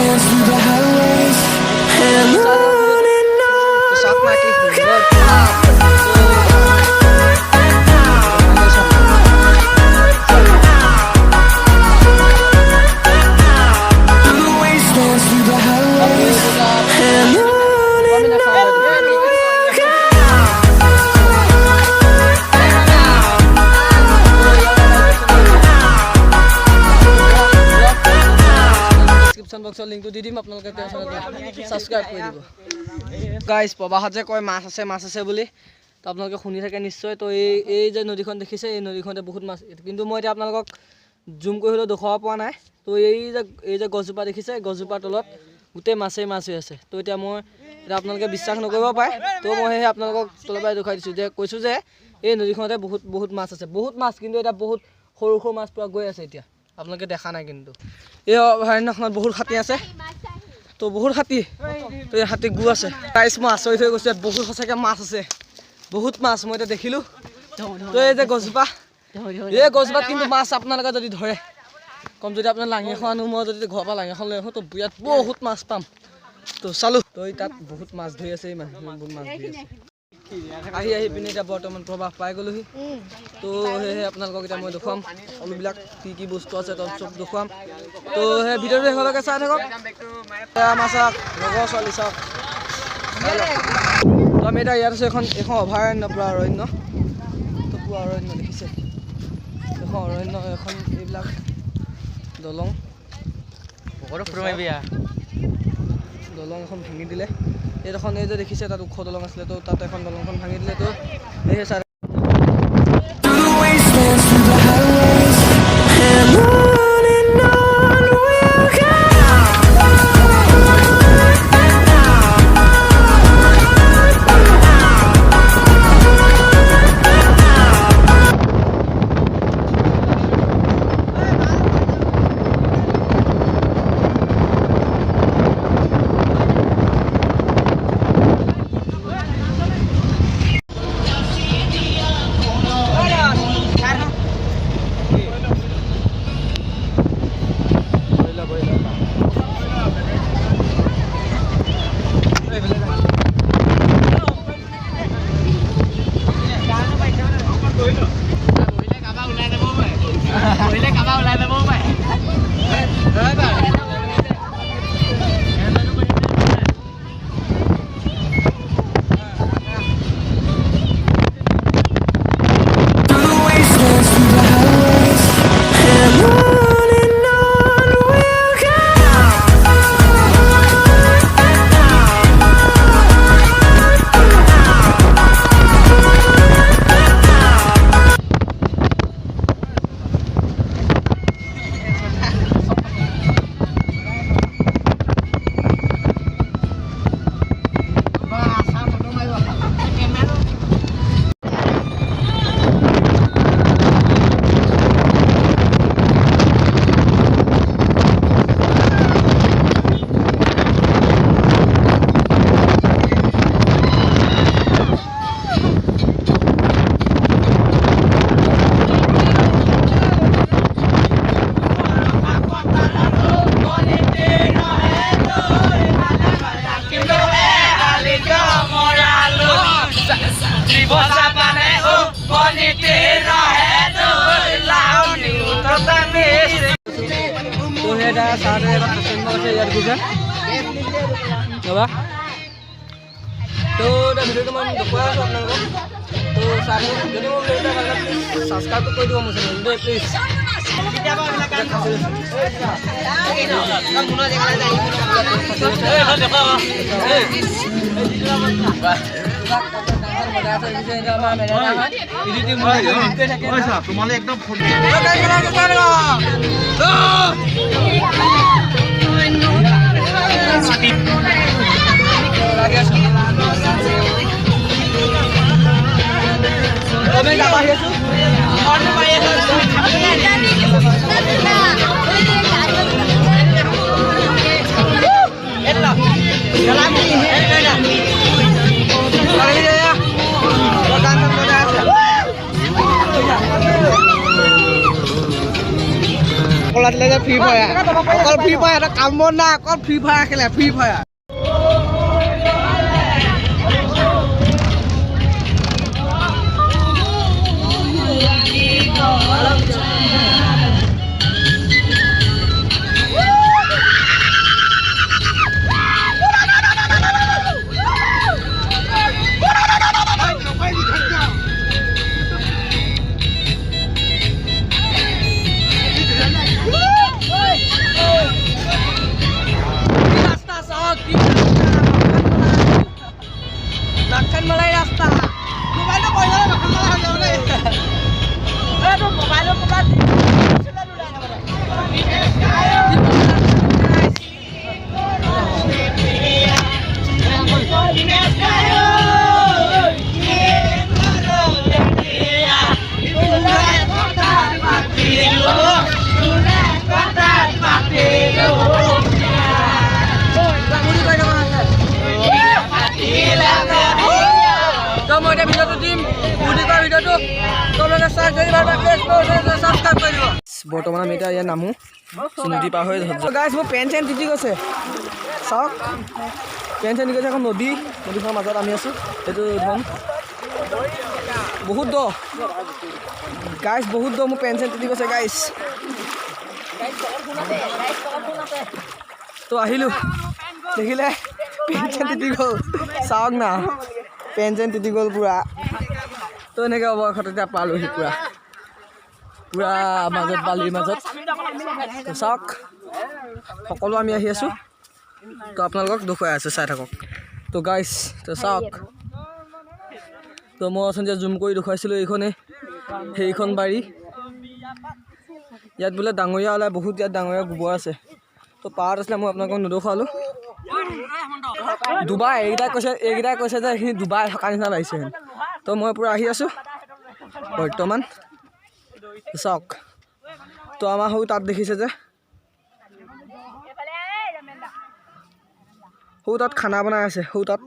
dance description বক্সৰ লিংকটো দি দিম আপোনালোকে তেওঁ ছাবস্ক্ৰাইব কৰি দিব। গাইজ প্ৰবাহত যে কয় মাছ আছে মাছ আছে বুলি তো আপোনালোকে শুনি থাকে নিশ্চয়। তো এই এই যে নদীখন দেখিছে এই নদীখনতে বহুত মাছ কিন্তু মই এতিয়া আপোনালোকক জুম কৰি হ'লেও দেখুৱাব পৰা নাই। তো এই যে এই যে গছজোপা দেখিছে গছজোপাৰ তলত গোটেই মাছেই মাছ হৈ আছে। তো এতিয়া মই এতিয়া আপোনালোকে বিশ্বাস নকৰিব পাৰে। তো মই সেই আপোনালোকক তলৰ পৰাই দেখুৱাই দিছোঁ যে কৈছোঁ যে এই নদীখনতে বহুত বহুত মাছ আছে। বহুত মাছ কিন্তু এতিয়া বহুত সৰু সৰু মাছ পোৱা গৈ আছে এতিয়া। আপোনালোকে দেখা নাই কিন্তু। এই অভয়াৰণ্যখনত বহুত হাতী আছে। তো বহুত হাতী। তো এই হাতী গু আছে। গাইছ মই আচৰিত হৈ গৈছোঁ, ইয়াত বহুত সঁচাকৈ মাছ আছে। বহুত মাছ, মই এতিয়া দেখিলোঁ। তো এই যে গছজোপা, এই গছজোপাত কিন্তু মাছ আপোনালোকে যদি ধৰে, কম যদি আপোনাৰ লাঙি এখন আনো, মই যদি ঘৰৰ পৰা লাঙি এখন লৈ আহোঁ, তো ইয়াত বহুত মাছ পাম। তো চালোঁ। তো তাত বহুত মাছ ধৰি আছে এই মানুহ বহুত মাছ ধৰি আছে। আহি আহি পিনে এতিয়া বৰ্তমান প্ৰবাহ পাই গ'লোহি। তো সেয়েহে আপোনালোকক এতিয়া মই দেখুৱাম। সকলোবিলাক কি কি বস্তু আছে তাত চব দেখুৱাম। তো সেই ভিডিঅ'টো শেষলৈকে চাই থাকক। আমাৰ চাওক লগৰ ছোৱালী চাওক। তো আমি এতিয়া ইয়াত আছোঁ এখন এখন অভয়াৰণ্য পুৰা অৰণ্য। তো পুৰা অৰণ্য দেখিছে। এখন অৰণ্য এখন এইবিলাক দলং। দলং এখন ভাঙি দিলে। এইডোখন এই যে দেখিছে, তাত ওখ দলং আছিলে তো, তাত এখন দলংখন ভাঙি দিলে তো সেয়েহে চাই sari terima kasih ya bisa coba tuh udah video teman untuk gua soalnya tuh sari jadi mau video udah karena please subscribe tuh juga mau seneng deh. তোমালে একদম ফুল কলা পাতিলে যে ফ্ৰী ফায়াৰ অকল ফ্ৰী ফায়াৰ এটা কাম বন নাই অকল ফ্ৰী ফায়াৰ খেলে ফ্ৰী ফায়াৰ রাস্তা নামো। নদী পাৰ হৈ গাইছ মোৰ পেন চেন তিতি গৈছে। চাওক। পেন চেন গৈছে এখন নদী। নদীখনৰ মাজত আমি আছোঁ। সেইটো ধন। বহুত দ। গাইছ বহুত দ মোৰ পেন চেন তিতি গৈছে গাইছ তো আহিলোঁ। দেখিলে? পেন চেন তিতি গ'ল। চাওক না। পেন চেন তিতি গ'ল পূৰা। তো এনেকৈ অৱশেষত এতিয়া পালোহি পূৰা। পূৰা মাজত বালিৰ মাজত। চাওক সকলো আমি আহি আছোঁ। তো আপোনালোকক দেখুৱাই আছোঁ চাই থাকক। তো গাইছ তো চাওক। তো মই অথনি জুম কৰি দেখুৱাইছিলোঁ এইখনেই সেইখন বাৰী। ইয়াত বোলে ডাঙৰীয়া ওলাই বহুত ইয়াত ডাঙৰীয়া গোবৰ আছে। তো পাৰত আছিলে মই আপোনালোকক নেদেখুৱালোঁ ডুবাই এইকেইটাই কৈছে এইকেইটাই কৈছে যে এইখিনি ডুবাই থকা নিচিনা লাগিছে তো মই পূৰা আহি আছোঁ বৰ্তমান। চাওক। তো আমাৰ সৰু তাত দেখিছে যে। সৰু তাত খানা বনাই আছে সৰু তাত।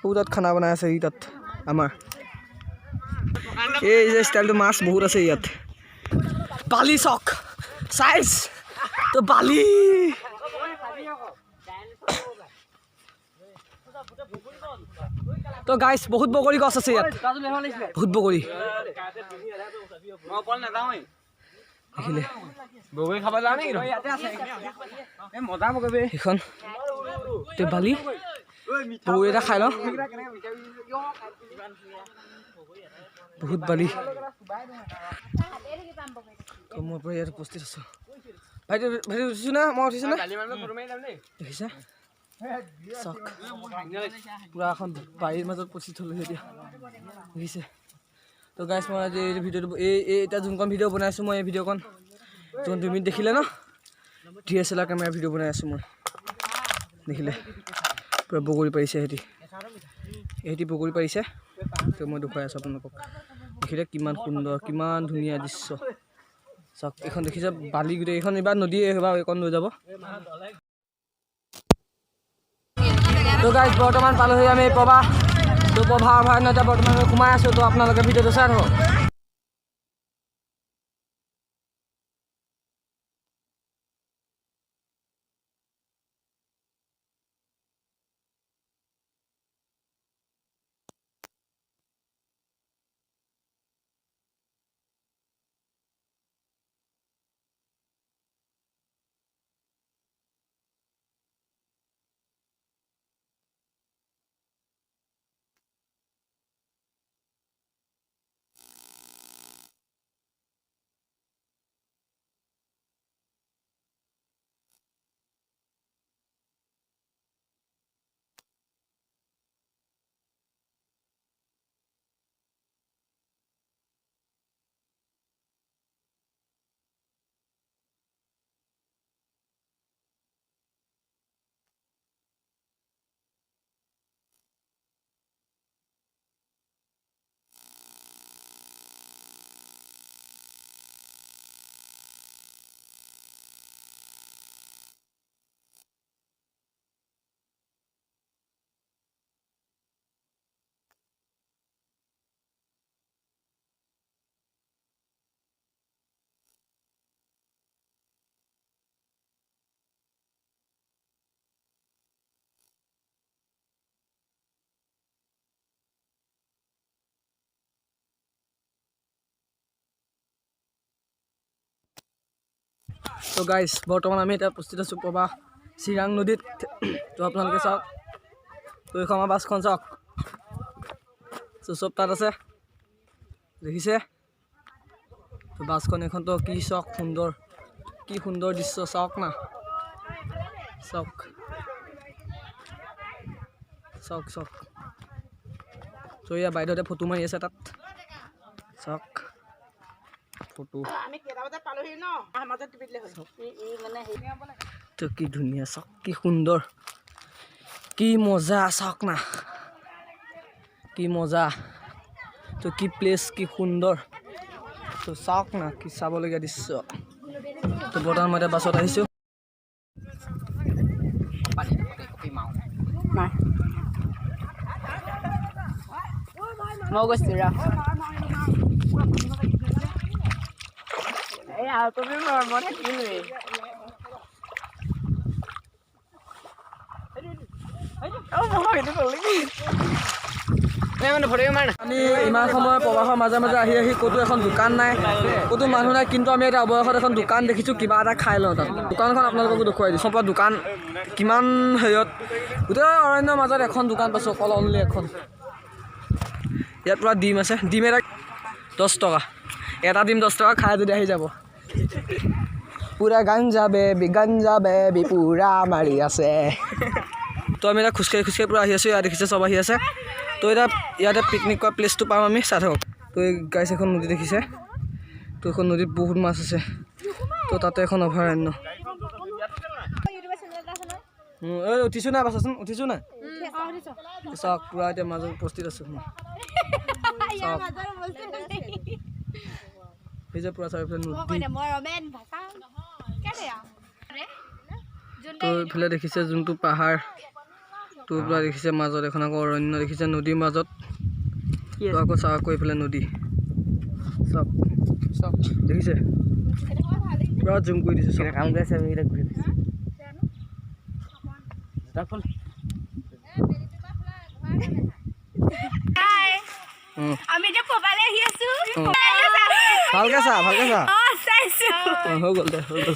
সৰু তাত খানা বনাই আছে ই তাত, আমাৰ। এই যে ষ্টাইলটো মাছ বহুত আছে ইয়াত। বালি চক চাইজ তো বালি। তো গাইছ বহুত বগৰী গছ আছে ইয়াত। বহুত বগৰী। বগৰী খাব যাওঁ নেকি এই মজা বগৰী। সেইখন তে বালি বগৰী এটা খাই লওঁ। বহুত বালি। তো মই পৰা ইয়াত উপস্থিত আছোঁ। ভাইটি ভাইটি উঠিছোঁ না? মই উঠিছোঁ না? দেখিছা? চাওক। পূৰা এখন বাৰীৰ মাজত উপস্থিত হ'লোঁ এতিয়া। দেখিছে? তো গাইছ মই আজি এই ভিডিঅ'টো এই এই এতিয়া যোনখন ভিডিঅ' বনাইছোঁ মই এই ভিডিঅ'খন যোন তুমি দেখিলে ন D S L R camera video' বনাই আছোঁ মই। দেখিলে পূৰা বগৰী পাৰিছে সিহঁতি। সিহঁতি বগৰী পাৰিছে। তো মই দেখুৱাই আছোঁ আপোনালোকক। দেখিলে কিমান সুন্দৰ কিমান ধুনীয়া দৃশ্য। চাওক এইখন দেখিছে বালি গোটেই এইখন এইবাৰ নদী এইবাৰ এইখন লৈ যাব। তো গাইজ বৰ্তমান পালোহি আমি প্ৰভা তো ভাড়া ভাড়া এতিয়া বৰ্তমান সোমাই আছোঁ তো আপোনালোকে ভিডিঅ'টো চাই থাকক। তো গাইজ বৰ্তমান আমি এতিয়া উপস্থিত আছোঁ প্ৰবাহ চিৰাং নদীত। তো আপোনালোকে চাওক। তো এইখন আমাৰ বাছখন চাওক। চব তাত আছে। দেখিছে? তো বাছখন এইখনতো কি চাওক, সুন্দৰ। কি সুন্দৰ দৃশ্য, চাওক না। চাওক। চাওক চাওক। তো এয়া বাইদেউহঁতে ফটো মাৰি আছে তাত। চাওক। তো কি ধুনীয়া চাওক কি সুন্দৰ। কি মজা চাওক না। কি মজা। তো কি প্লেচ কি সুন্দৰ। তো চাওক না কি চাবলগীয়া দৃশ্য। তো বৰ্তমান মই এতিয়া বাছত আহিছোঁ। মই গৈছোঁ ৰ আৰু তুমি মই থাকিলোৱেই আমি ইমান সময় প্ৰবাহৰ মাজে মাজে আহি আহি ক'তো এখন দোকান নাই। ক'তো মানুহ নাই কিন্তু আমি এটা অৱয়সত এখন দোকান দেখিছোঁ কিবা এটা খাই লওঁ তাত। দোকানখন আপোনালোককো দেখুৱাই দিছোঁ। পৰা দোকান কিমান হেৰিয়ত? গোটেই অৰণ্যৰ মাজত এখন দোকান পাইছোঁ অকল অনলি এখন। ইয়াত পূৰা ডিম আছে। ডিম এটা দহ টকা। এটা ডিম দহ টকা খাই যদি আহি যাব। পূৰা গাঞ্জা বেবি গাঞ্জা বেবি পূৰা মাৰি আছে। তো আমি এতিয়া খোজকাঢ়ি খোজকাঢ়ি পূৰা আহি আছোঁ ইয়াত দেখিছে চব আহি আছে। তো এতিয়া ইয়াতে পিকনিক কৰা প্লেচটো পাম আমি চাই থাকক। তো এই গাইছ এখন নদী দেখিছে। তো এখন নদীত বহুত মাছ আছে। তো তাতে এখন অভয়াৰণ্য। উঠিছোঁ নাই বাছাচোন উঠিছোঁ নাই চাওক পূৰা এতিয়া মাজত উপস্থিত আছোঁ মই। চাওক। সেই যে পূৰা চাৰিওফালে নদী তো এইফালে দেখিছে যোনটো পাহাৰ তো পূৰা দেখিছে মাজত এখন আকৌ অৰণ্য দেখিছে নদীৰ মাজত। তো আকৌ চাওক আকৌ এইফালে নদী। চাওক। চাওক। দেখিছে? পূৰা জুম কৰি দিছে কাম কৰিছে আমি ঘূৰি উম, আমি এতিয়া পবালে আহি আছো। ভালকে চা ভালকে চা অ চাইছো দে হৈ গ'ল।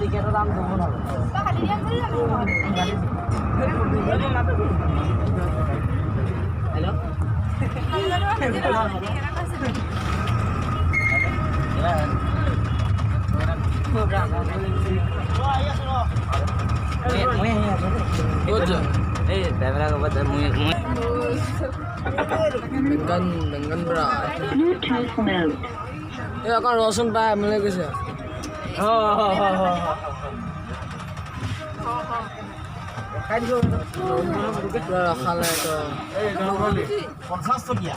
টিকেটের দাম দেবো না hello Eh, kamera ke badan mu. Dengan dengan berat. Eh, akan langsung pak mulai guys ya. খালে। পঞ্চাছ টকীয়া।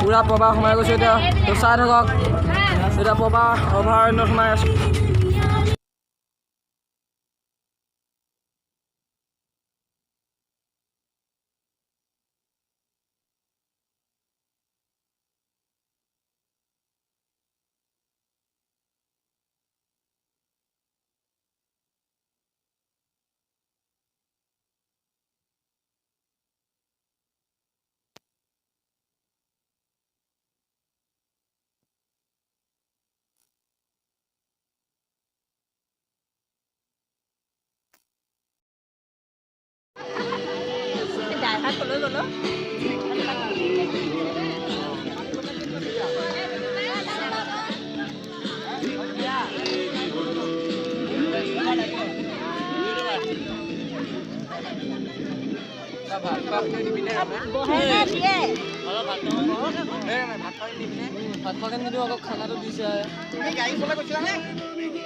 পুৰা প্ৰবাহ সোমাই গৈছে এতিয়া। চাই থাকক। এতিয়া প্ৰবাহ অভয়াৰণ্যত সোমাই আছোঁ। গ'ল বহে দিয়ে ভাত খোৱাকৈ নিদিওঁ আকৌ খানাটো দিছে গাড়ী চলাই গৈছিলা